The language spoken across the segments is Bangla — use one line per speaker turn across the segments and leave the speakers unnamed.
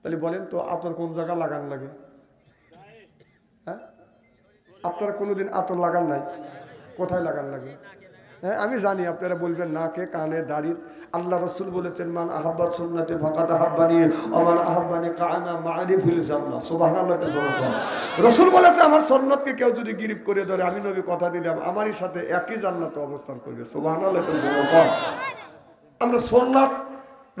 তাহলে বলেন তো আতর কোন জায়গা লাগান লাগে? হ্যাঁ? আপনারা কোনোদিন আতর লাগান নাই? কোথায় লাগান লাগে? হ্যাঁ আমি জানি আপনারা বলবেন নাকে, কানে দাড়ি আল্লাহ রসুল বলেছেন, মান আহাব্বাদ সুন্নাতে ফাকাত আহাব্বানি অমান আহাব্বানি কানা মারি ফিল জোরে বলেন। রসুল বলেছে, আমার সন্ন্যতকে কেউ যদি গিরিপ করে ধরে, আমি নবী কথা দিলাম, আমারই সাথে একই জান্নাতে অবস্থান করবে। জোরে আমরা সোননাথ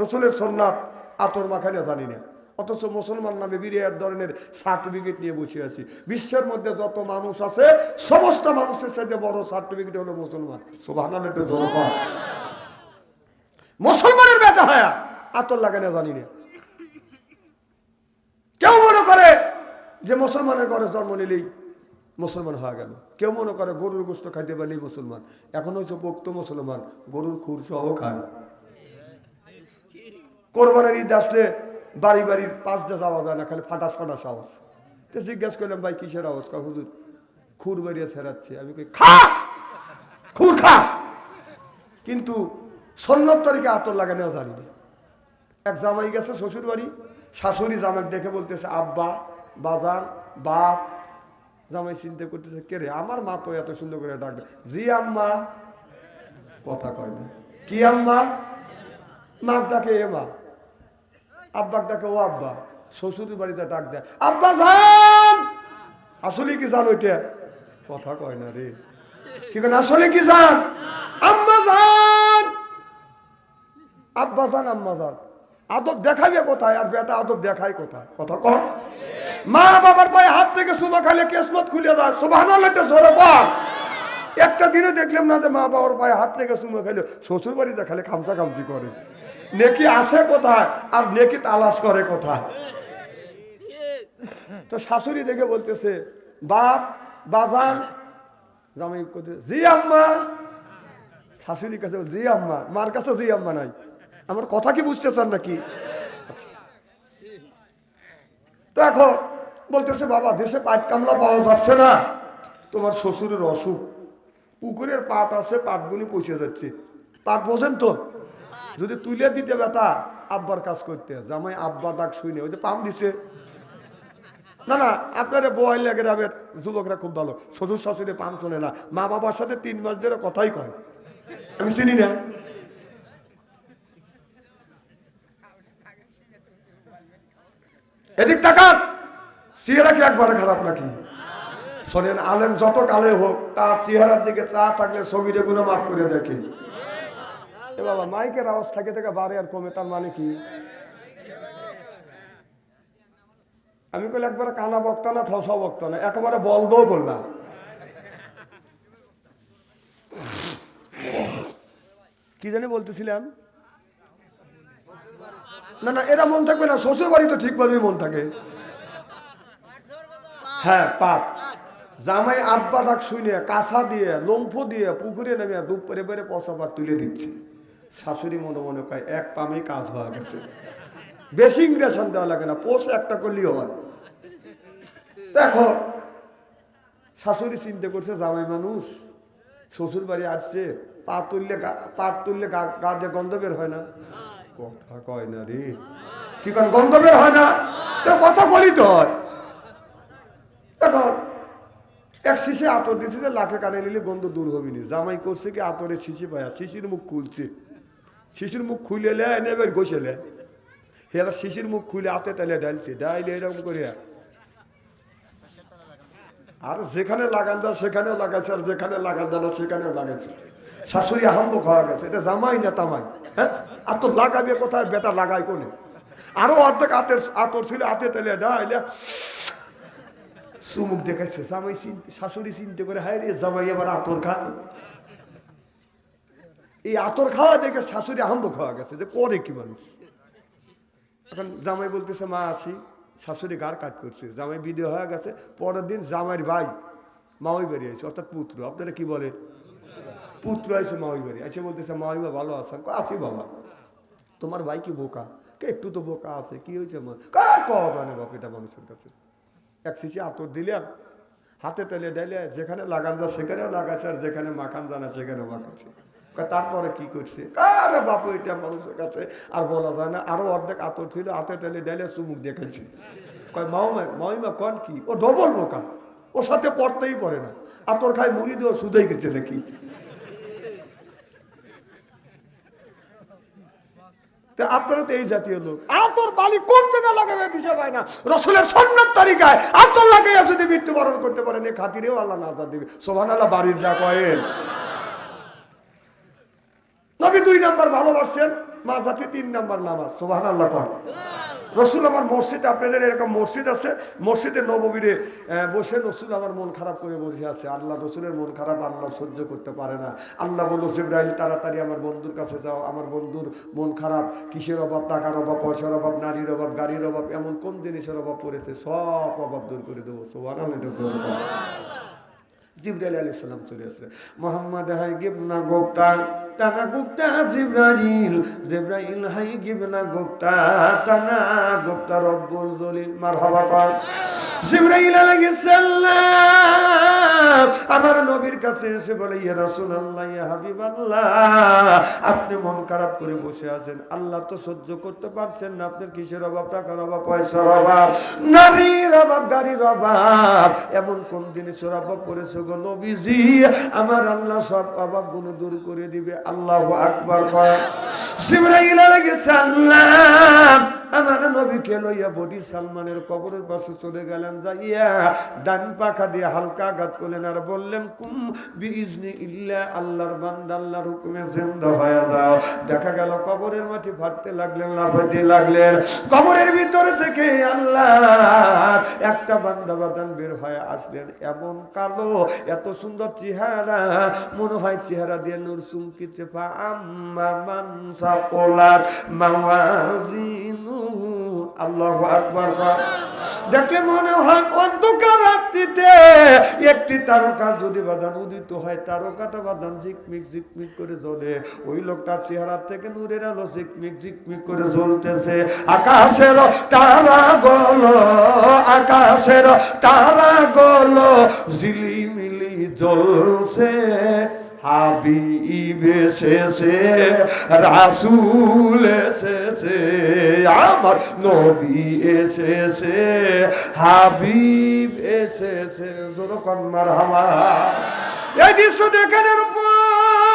রসুলের সোননাথ আতর মাখানে জানি না। অথচ মুসলমান নামে বিরিয়ার ধরনের সার্টিফিকেট নিয়ে বসে আছি। বিশ্বের মধ্যে যত মানুষ আছে, সমস্ত মানুষের সাথে বড় সার্টিফিকেট হলো মুসলমান। সোভানাল একটু মুসলমানের বেটা হয়, আতর লাগানো জানি না। কেউ মনে করে যে মুসলমানের ঘরে জন্ম নিলেই মুসলমান হয়ে গেল। কেউ মনে করে গরুর গোস্ত খাইতে পারলেই মুসলমান। এখন হচ্ছে পোক্ত মুসলমান, গরুর খুর সহ খায়। কোরবানের ঈদ আসলে বাড়ি বাড়ির পাঁচটা যাওয়া যায় না, খালি ফাটাস ফাটাস আওয়াজ তো জিজ্ঞেস করলাম, ভাই, কিসের আওয়াজ কা হুজুর, খুর বেরিয়ে ছেড়াচ্ছে। আমি কই, খা! খুর খা! কিন্তু সন্ন্যত তরিকে আতর লাগানো জানি না। এক জামাই গেছে শ্বশুর বাড়ি শাশুড়ি জামাই দেখে বলতেছে, আব্বা বাজার বাপ। জামাই চিন্তা করতেছে, কে রে, আমার মা তো এত সুন্দর করে ডাকবে জি, আম্মা। কথা কয় না। কি আম্মা? মাক ডাকে এ মা। আব্বাক ডাকে, ও আব্বা শ্বশুর বাড়িতে ডাক দেয় আব্বা যান আসলে কি জান ওইটা কথা কয় না রে। কি আসলে কি জান? আম্মা যান আব্বা যান আম্মা যান আদব দেখাবে কোথায়? আর বেটা, আদব দেখায় কোথায়? কথা কম মা বাবার পায়ে হাত থেকে সুমা খালে কেসমত খুলে দেয়। সুবহানাল্লাহ একটা জোরে বল একটা দিনে দেখলাম না যে মা বাবার পায়ে হাত থেকে সুমা খাইলে। শ্বশুর বাড়িতে খালে খামচা খামচি করে। নেকি আসে কোথায় আর নেকি তালাশ করে কোথায়? তো শাশুড়ি দেখে বলতেছে, বাপ, বাজান। জামাই করতে জি আম্মা। শাশুড়ির কাছে জি আম্মা। মার কাছে জি আম্মা নাই। আমার কথা কি বুঝতেছেন নাকি। তো এখন বলতেছে, বাবা, দেশে পাট কামলা পাওয়া যাচ্ছে না। তোমার শ্বশুরের অসুখ। পুকুরের পাট আছে, পাটগুলি পচে যাচ্ছে। পাট বোঝেন তো? যদি তুলে দিতে বেটা আব্বার কাজ করতে। জামাই আব্বা ডাক শুনে, ওই যে পাম দিছে। না না, আপনারা বয় লেগে যাবে যুবকরা খুব ভালো। শ্বশুর শাশুড়ি পাম শোনে না। মা বাবার সাথে তিন মাস ধরে কথাই কয়। আমি চিনি না। এদিক তাকান। চেহারা কি একবারে খারাপ নাকি? শোনেন, আলেম যত কালে হোক, তার চেহারার দিকে চা থাকলে সগিরে গুলো মাফ করে দেখে। বাবা, মাইকের আওয়াজ থাকে থেকে বাড়ে আর কমে, তার মানে কি? আমি কইলে একবারে কানা বক্তা না, ঠসা বক্তা না, একেবারে বলদও করলাম কি জানি বলতেছিলাম? না না এরা মন থাকবে না শ্বশুর বাড়ি তো ঠিকভাবেই মন থাকে। হ্যাঁ পাপ জামাই আব্বা ডাক শুনে কাঁসা দিয়ে, লম্ফ দিয়ে পুকুরে নেমে ডুব পেরে পেরে পচাবার তুলে দিচ্ছে। শাশুড়ি মনে মনে কয়, এক পামেই কাজ হওয়া গেছে। বেশি ইংরেশন দেওয়া লাগে না, পোষ একটা করলেই হয়। দেখো, শাশুড়ি চিন্তা করছে, জামাই মানুষ শ্বশুর বাড়ি আসছে, পা তুললে পা তুললে গা- দিয়ে গন্ধ বের হয় না। কথা কয় না রে। কি কারণ গন্ধ বের হয় না? তো কথা বলি তো হয়। এখন, এক শিশে আতর দিতে লাখে কানে নিলে গন্ধ দূর হবে না জামাই করছে কি আতরে শিশি পায়া, শিশির মুখ খুলছে। শিশির মুখ খুলে লে, এনে গোছে লে। এবার শিশির মুখ খুলে হাতে তালে ডালছে ডাইলে এরকম করে। আর যেখানে লাগান দা সেখানেও লাগাচ্ছে আর যেখানে লাগান দা না, সেখানেও লাগাচ্ছে শাশুড়ি আহম্ব খাওয়া গেছে, এটা জামাই না তামাই? হ্যাঁ? আর তো লাগাবে কোথায়? বেটা লাগাই কোনে? আরও অর্ধেক হাতের আতর ছিল, হাতে তেলে ডাইলে সুমুখ দেখাচ্ছে জামাই চিনতে শাশুড়ি চিনতে করে, হায় রে, জামাই এবার আতর খা এই আতর খাওয়া দেখে শাশুড়ি আহম্ব খাওয়া গেছে, যে করে কি মানুষ? এখন জামাই বলতেছে, মা, আসি। শাশুড়ি গার কাজ করছে। জামাই বিদেয় হয়ে গেছে, পরের দিন জামাইয়ের ভাই মাওই বেরিয়েছে অর্থাৎ পুত্র। আপনারা কি বলে পুত্র আছে মাওই বেরিয়ে আছে বলতেছে মাওইমা ভালো আছেন? আছি বাবা। তোমার ভাই কি বোকা? কে, একটু তো বোকা আছে, কি হয়েছে? কার জানে বাপ এটা মানুষের কাছে? এক শিশি আতর দিলাম হাতে তেলে ডাইলে যেখানে লাগান যা সেখানেও লাগাচ্ছে আর যেখানে মাখান জানা সেখানেও মাখাচ্ছে। তারপরে কি করছে? কারে বাপু, এটা মানুষের কাছে আর বলা যায় না। আরও অর্ধেক আতর ছিল, হাতে টেলে ডালে চুমুক দেখাইছে কয়, মাওমা মাইমা কন কি? ও ডবল বোকা। ওর সাথে পড়তেই পারে না। আতর খায় মুড়ি দিয়ে সুদাই গেছে নাকি। আপনারা তো এই জাতীয় লোক। আতর বালি কোন জায়গায় লাগাবে দিশা পায় না। রসুলের সন্ন্যত তালিকায় আতর লাগাইয়া যদি মৃত্যুবরণ করতে পারেন, এ খাতিরেও আল্লাহ নাজার দিবে। সোহান আল্লাহ বাড়ির যা কয়েন। নাম্বার ভালোবাসছেন? মা তিন নাম্বার নামাজ সোহান আল্লাহ কন। রসুল আমার মসজিদ, আপনাদের এরকম মসজিদ আছে? মসজিদে নববীরে বসে রসুল আমার মন খারাপ করে বসে আছে। আল্লাহ রসুলের মন খারাপ, আল্লাহ সহ্য করতে পারে না। আল্লাহ বলল, জিব্রাইল, তাড়াতাড়ি আমার বন্ধুর কাছে যাও। আমার বন্ধুর মন খারাপ। কিসের অভাব? টাকার অভাব, পয়সার অভাব, নারীর অভাব, গাড়ির অভাব, এমন কোন জিনিসের অভাব পড়েছে? সব অভাব দূর করে দেবো। সোহান জিব্রাইল আলাইহিস সালাম চলে আসছে। মোহাম্মদ হাই গিবনা গোপ্তা টানা গুপ্তা জিব্রাইল জিব্রাইল, হাই গিবনা গুপ্তা টানা গুপ্তা রব্বুল জলিল মারহাবা কর। জিব্রাইল আলাইহিস সালাম। আমার নবীর কাছে এসে বলে, ইয়া রাসূলুল্লাহ, ইয়া হাবিবাল্লাহ, আপনি মন খারাপ করে বসে আছেন। আল্লাহ তো সহ্য করতে পারছেন না, আপনার কিসের অভাব, টাকার অভাব, পয়সার অভাব, নারীর অভাব, গাড়ির অভাব। এমন কোন জিনিসের অভাব পড়েছে গো নবীজি? আমার আল্লাহ সব অভাবগুলো দূর করে দিবে। আল্লাহ আকবার কয়। সিমরাইল আলাইহিস সালাম আমার লইয়া বডি সালমানের কবরের পাশে চলে গেলেন, যাইয়া ডান পাখা দিয়ে হালকা আঘাত করলেন আর বললেন, কুম বিইজনি ইল্লা আল্লাহর বান্দা, আল্লাহর হুকুমে হয়ে যাও। দেখা গেল কবরের মাটি ফাটতে লাগলেন, লাফাইতে লাগলেন। কবরের ভিতরে থেকে আল্লাহ একটা বান্দা বাদান বের হয়ে আসলেন। এমন কালো, এত সুন্দর চেহারা, মনে হয় চেহারা দিয়ে নূর চুমকিতে পা আম্মা মানসা পোলাত মাওয়াজিনু আল্লাহ দেখলে মনে হয় অন্ধকার রাত্রিতে একটি তারকা যদি বাদান উদিত হয়, তারকাটা বাদান ঝিকমিক ঝিকমিক করে জ্বলে। ওই লোকটার চেহারা থেকে নূরের আলো ঝিকমিক ঝিকমিক করে জ্বলতেছে। আকাশের তারা গল, আকাশের তারা গল, ঝিলিমিলি জ্বলছে। হাবিব এসেছে, রাসুল এসেছে, আমার নবী এসেছে, হাবিব এসেছে। কন্মার হামা এই দৃশ্য দেখানোর পর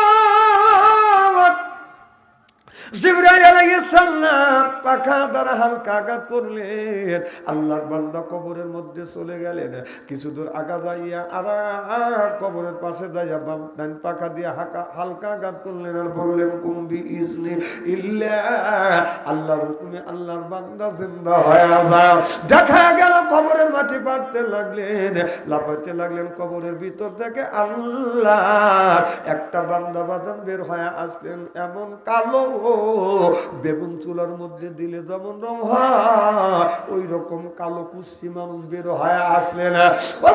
আল্লাহর হুকুমে আল্লাহর বান্দা জিন্দা হয়ে যাও দেখা গেল কবরের মাটি পাড়তে লাগলেন, লাফাইতে লাগলেন কবরের ভিতর থেকে আল্লাহ। একটা বান্দা বাদান বের হয়ে আসলেন, এমন কালো বেগুন চুলার মধ্যে দিলে যেমন রং হয় ওই রকম কালো কুস্তি মানুষ বের হয়ে আসলে ও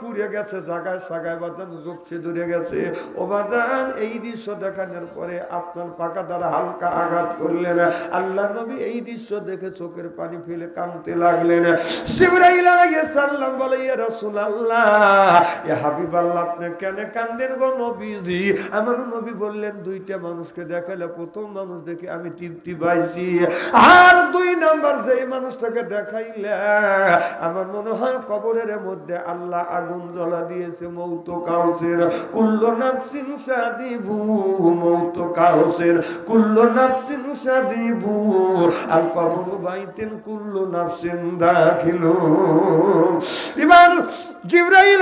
পুড়ে গেছে, জাগায় সাগায় ধরে গেছে। ও বাদান, এই দৃশ্য দেখানোর পরে আপনার পাকা দ্বারা হালকা আঘাত করলেন। আল্লাহ নবী এই দৃশ্য দেখে চোখের পানি ফেলে কাঁদতে লাগলেন। শিবরাইল আপনি কেন কান্দেন গো আমার নবী বললেন, দুইটা মানুষকে দেখালে প্রথম মানুষ দেখে আমি তৃপ্তি পাইছি। আর দুই নাম্বার যেই মানুষটাকে দেখাইলে, আমার মনে হয় কবরের মধ্যে আল্লাহ আগুন জ্বলা দিয়েছে মৌত কাউসের। কুল্ল নাফসিন সাদিবু, মৌত কাউসের। কুল্ল নাফসিন সাদিবু আল কবর বাইতেন কুল্ল নাফসিন দাখিলু। এবার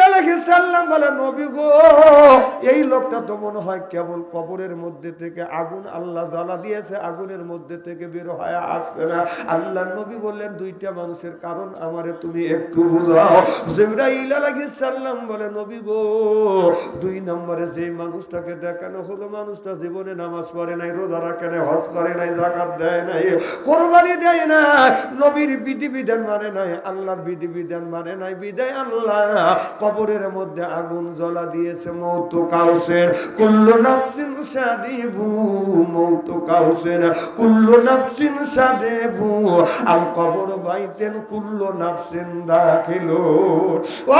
আলাইহিস সালাম বলে, নবী গো, এই লোকটা তো মনে হয় কেবল কবরের মধ্যে থেকে আগুন আল্লাহ জ্বালা দিয়েছে, আগুনের মধ্যে থেকে বের হয়ে আসবে না। আল্লাহ নবী বললেন, দুইটা মানুষের কারণ আমারে তুমি একটু বুঝাও। জিব্রাইল বলে, নবী গো, দুই নম্বরে যে মানুষটাকে দেখানো হলো, মানুষটা জীবনে নামাজ পড়ে নাই, রোজা রাখে নাই, হজ করে নাই জাকাত দেয় নাই, কোরবানি দেয় না নবীর বিধিবিধান মানে নাই, আল্লাহর মানে নাই, বিদায় আল্লাহ, কবরের মধ্যে আগুন জ্বলা দিয়েছে মৌত কাউসের, কুল্লু নাফসিন মৌত কাউসের, কুল্লু নাফসিন কবর বাইতেন কুল্লু নাফসিন দাখিলু ও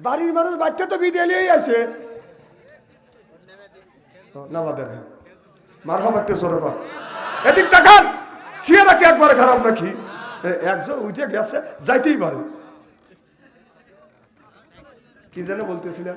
বাড়ির মানুষ বাচ্চা তো বিদ্যালয়েই আছে। নামা দেন মারহাম একটা সরে পার এদিক দেখান কি একবারে খারাপ নাকি? একজন গেছে, যাইতেই পারে। কি যেন বলতেছিলেন?